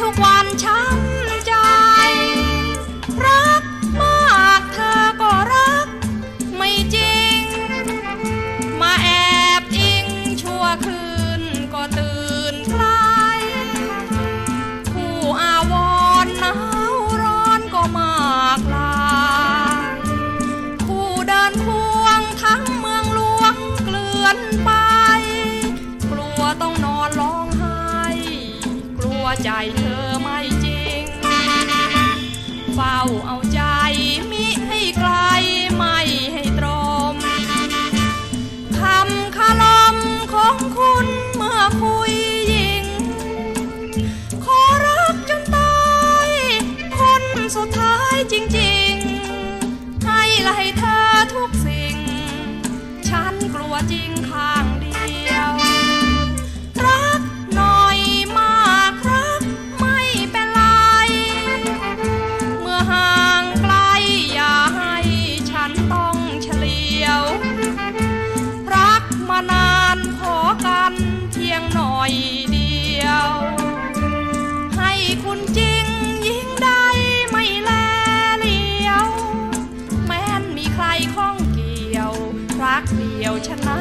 ทุกวันเช้า ใจเธอไม่จริง เฝ้าเอาใจมิให้ไกลไม่ให้ตรมคำคลอมของคุณเมื่อคุยยิง ขอรักจนตายคนสุดท้ายจริงๆ ให้ไหลเธอทุกสิ่ง ฉันกลัวจริงค่ะ เดียว ให้คุณจริงยิ่งได้ไม่แลเลียว แม้นมีใครข้องเกี่ยวรักเดียวชนะ